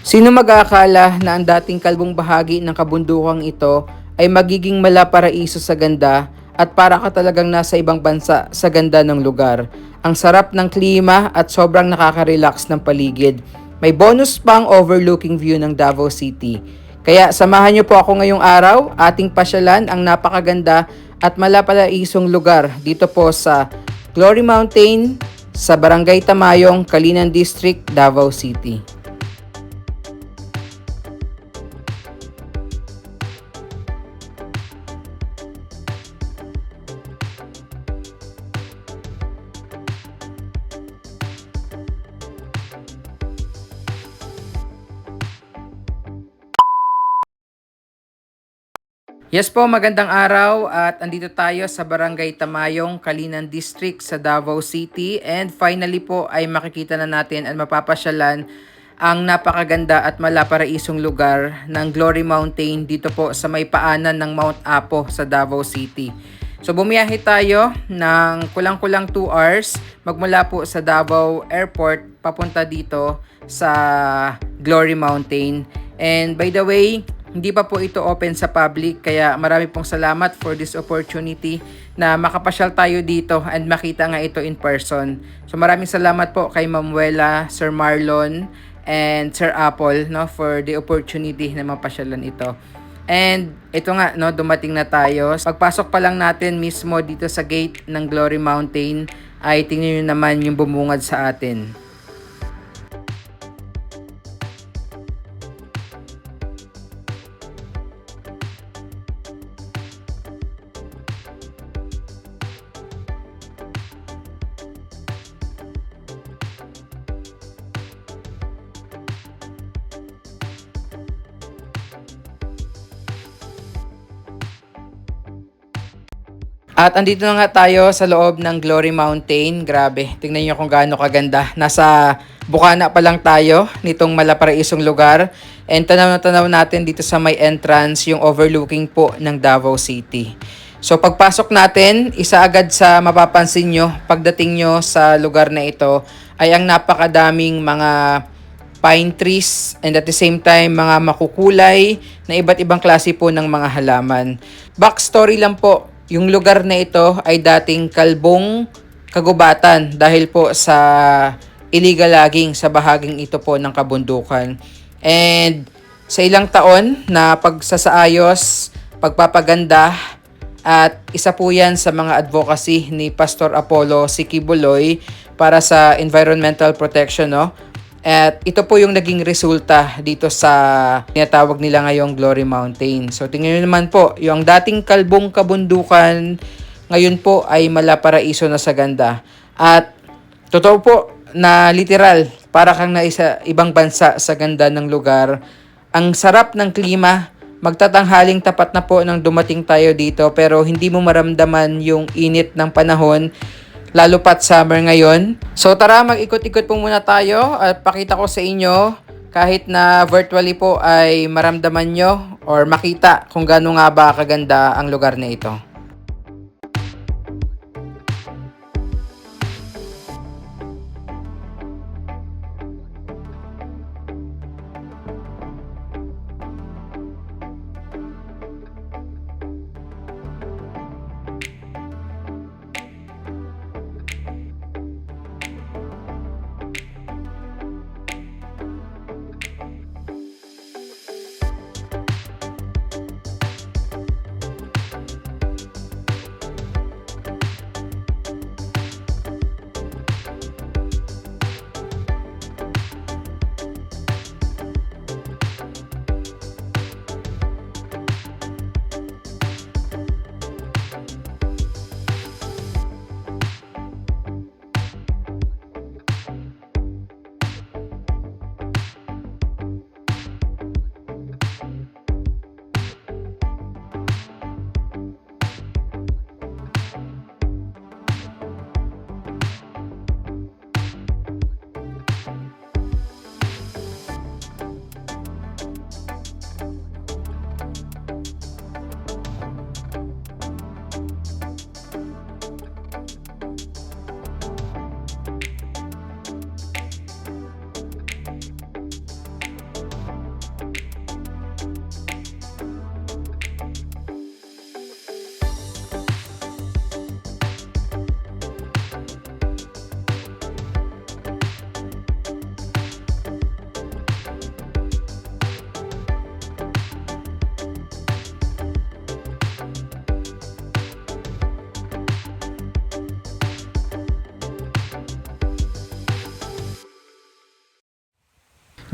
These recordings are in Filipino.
Sino mag-aakala na ang dating kalbong bahagi ng kabundukang ito ay magiging malaparaiso sa ganda at para ka talagang nasa ibang bansa sa ganda ng lugar. Ang sarap ng klima at sobrang nakaka-relax ng paligid. May bonus pang overlooking view ng Davao City. Kaya samahan niyo po ako ngayong araw, ating pasyalan ang napakaganda at malapalaisong lugar dito po sa Glory Mountain sa Barangay Tamayong, Kalinan District, Davao City. Yes po, magandang araw at andito tayo sa Barangay Tamayong, Kalinan District sa Davao City and finally po ay makikita na natin at mapapasyalan ang napakaganda at malaparaisong lugar ng Glory Mountain dito po sa may paanan ng Mount Apo sa Davao City. So bumiyahe tayo ng kulang-kulang 2 hours magmula po sa Davao Airport papunta dito sa Glory Mountain. And by the way, hindi pa po ito open sa public kaya marami pong salamat for this opportunity na makapasyal tayo dito and makita nga ito in person. So maraming salamat po kay Ma'am Wela, Sir Marlon, and Sir Apple no for the opportunity na mapasyalan ito. And ito nga no dumating na tayo. Pagpasok pa lang natin mismo dito sa gate ng Glory Mountain ay tingnan niyo naman yung bumungad sa atin. At andito na nga tayo sa loob ng Glory Mountain. Grabe, tingnan niyo kung gaano kaganda. Nasa bukana pa lang tayo nitong malaparaisong lugar. And tanaw na tanaw natin dito sa may entrance yung overlooking po ng Davao City. So pagpasok natin, isa agad sa mapapansin nyo pagdating nyo sa lugar na ito ay ang napakadaming mga pine trees and at the same time mga makukulay na iba't ibang klase po ng mga halaman. Backstory lang po, yung lugar na ito ay dating kalbong kagubatan dahil po sa illegal logging sa bahaging ito po ng kabundukan. And sa ilang taon na pagsasaayos, pagpapaganda, at isa po yan sa mga advocacy ni Pastor Apollo Sikibuloy para sa environmental protection, no? At ito po yung naging resulta dito sa tinatawag nila ngayong Glory Mountain. So tingnan nyo naman po, yung dating kalbong kabundukan, ngayon po ay malaparaiso na sa ganda. At totoo po na literal, para kang na isa ibang bansa sa ganda ng lugar. Ang sarap ng klima, magtatanghaling tapat na po nang dumating tayo dito pero hindi mo maramdaman yung init ng panahon lalo pat summer ngayon. So tara mag-ikot-ikot po muna tayo at pakita ko sa inyo kahit na virtually po ay maramdaman nyo or makita kung gaano nga ba kaganda ang lugar na ito.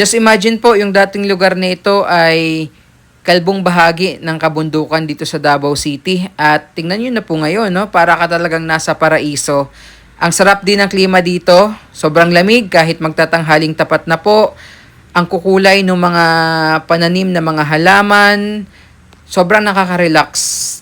Just imagine po, yung dating lugar na ito ay kalbong bahagi ng kabundukan dito sa Davao City. At tingnan nyo na po ngayon, no? para ka talagang nasa paraiso. Ang sarap din ng klima dito. Sobrang lamig kahit magtatanghaling tapat na po. Ang kukulay ng mga pananim na mga halaman. Sobrang nakaka-relax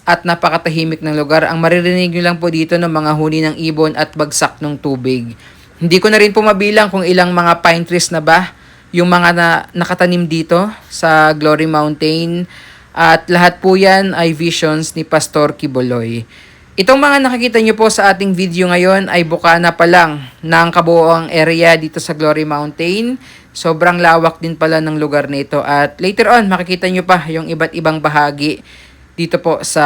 at napakatahimik ng lugar. Ang maririnig nyo lang po dito ng mga huni ng ibon at bagsak ng tubig. Hindi ko na rin po mabilang kung ilang mga pine trees na ba yung mga na, nakatanim dito sa Glory Mountain. At lahat po yan ay visions ni Pastor Kiboloy. Itong mga nakikita nyo po sa ating video ngayon ay bukana pa lang ng kabuoang area dito sa Glory Mountain. Sobrang lawak din pala ng lugar nito. At later on, makikita nyo pa yung iba't ibang bahagi dito po sa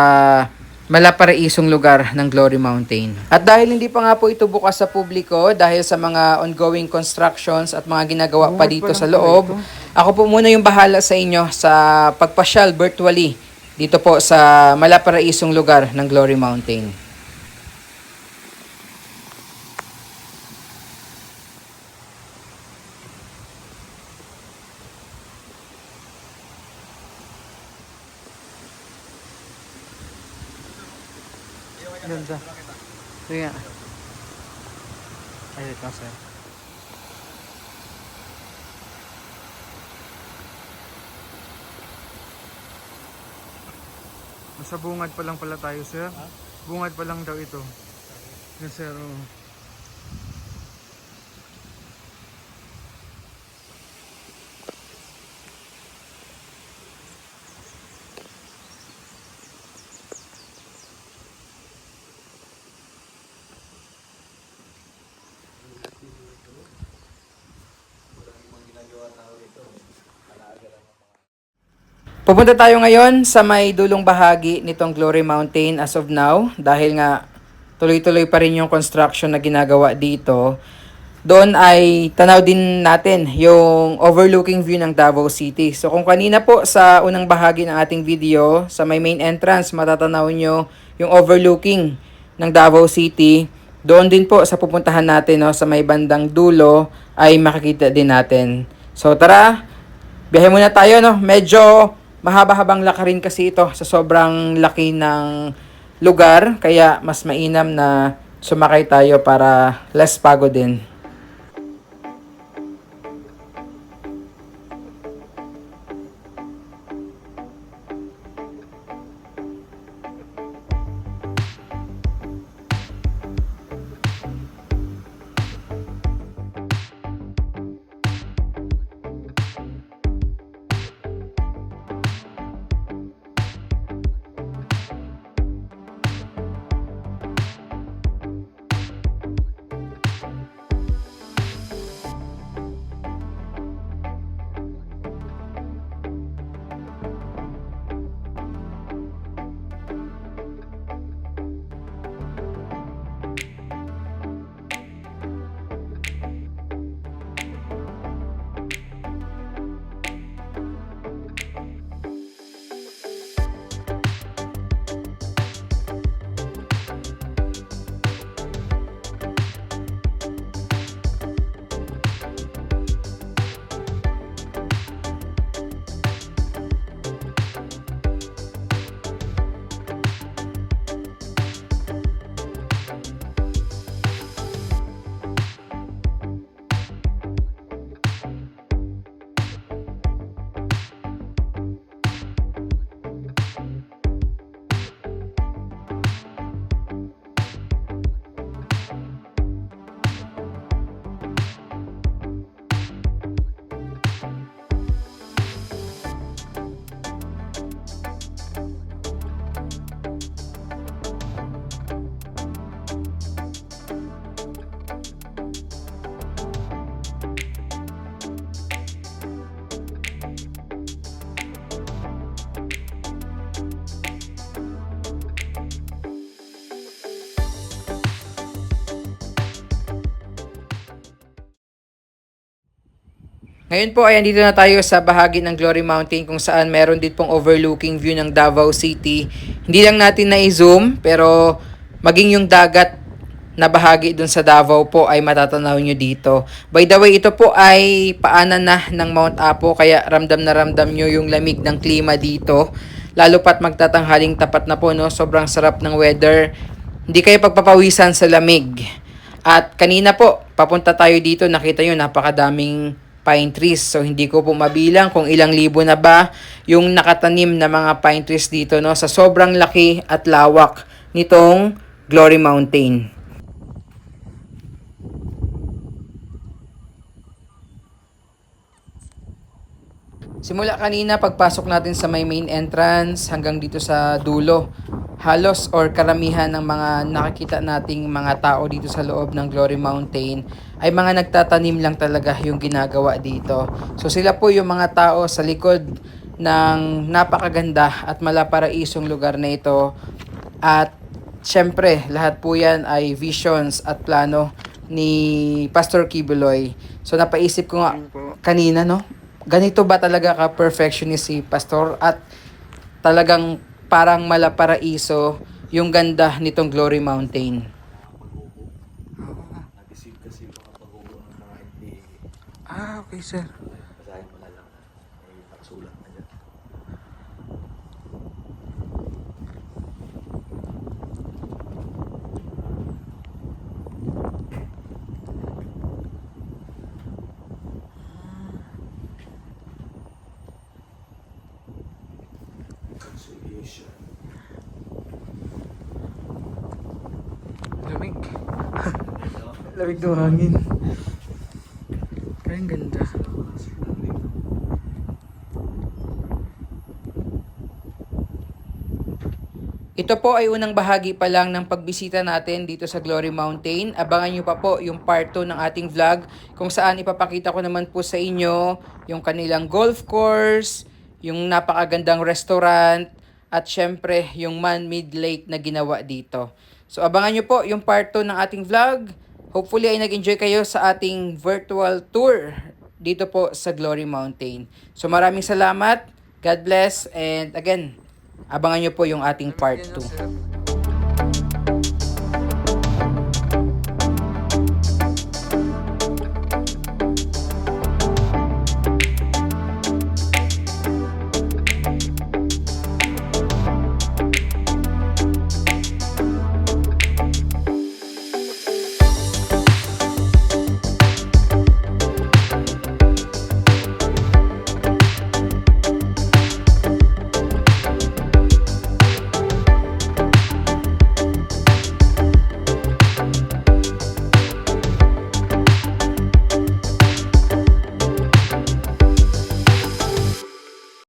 malaparaisong lugar ng Glory Mountain. At dahil hindi pa nga po ito bukas sa publiko, dahil sa mga ongoing constructions at mga ginagawa pa dito sa loob, ako po muna yung bahala sa inyo sa pagpasyal virtually dito po sa malaparaisong lugar ng Glory Mountain. Ganda. Sige nga. Ay, ito sir. Nasa bungad pa lang pala tayo, sir. Bungad pa lang daw ito. Yes, sir. oo. Pupunta tayo ngayon sa may dulong bahagi nitong Glory Mountain as of now dahil nga tuloy-tuloy pa rin yung construction na ginagawa dito. Doon ay tanaw din natin yung overlooking view ng Davao City. So kung kanina po sa unang bahagi ng ating video, sa may main entrance, matatanaw nyo yung overlooking ng Davao City. Doon din po sa pupuntahan natin no, sa may bandang dulo ay makikita din natin. So tara, biyahe muna tayo no. Medyo mahaba-habang lakarin kasi ito sa sobrang laki ng lugar kaya mas mainam na sumakay tayo para less pagod din. Ngayon po ay andito na tayo sa bahagi ng Glory Mountain kung saan meron din pong overlooking view ng Davao City. Hindi lang natin na-zoom pero maging yung dagat na bahagi dun sa Davao po ay matatanaw nyo dito. By the way, ito po ay paanan na ng Mount Apo kaya ramdam na ramdam nyo yung lamig ng klima dito. Lalo pat magtatanghaling tapat na po, no? Sobrang sarap ng weather. Hindi kayo pagpapawisan sa lamig. At kanina po, papunta tayo dito, nakita nyo, napakadaming pine trees. So, hindi ko po mabilang kung ilang libo na ba yung nakatanim na mga pine trees dito, no? Sa sobrang laki at lawak nitong Glory Mountain. Simula kanina pagpasok natin sa may main entrance hanggang dito sa dulo. Halos or karamihan ng mga nakikita nating mga tao dito sa loob ng Glory Mountain ay mga nagtatanim lang talaga yung ginagawa dito. So sila po yung mga tao sa likod ng napakaganda at malaparaisong lugar na ito. At syempre, lahat po yan ay visions at plano ni Pastor Kibuloy. So napaisip ko nga kanina, no? Ganito ba talaga ka perfectionist si Pastor at talagang parang malaparaiso yung ganda nitong Glory Mountain. Ah, okay sir. basahin mo na lang. May nakasulat na dyan. Conciliation. Lamig. Lamig ng hangin. Kaya ang ganda. Ito po ay unang bahagi pa lang ng pagbisita natin dito sa Glory Mountain. Abangan nyo pa po yung part 2 ng ating vlog kung saan ipapakita ko naman po sa inyo yung kanilang golf course, yung napakagandang restaurant, at syempre yung man-made lake na ginawa dito. So abangan nyo po yung part 2 ng ating vlog. Hopefully ay nag-enjoy kayo sa ating virtual tour dito po sa Glory Mountain. So maraming salamat. God bless and again, abangan nyo po yung ating part Yan 2. na, sir.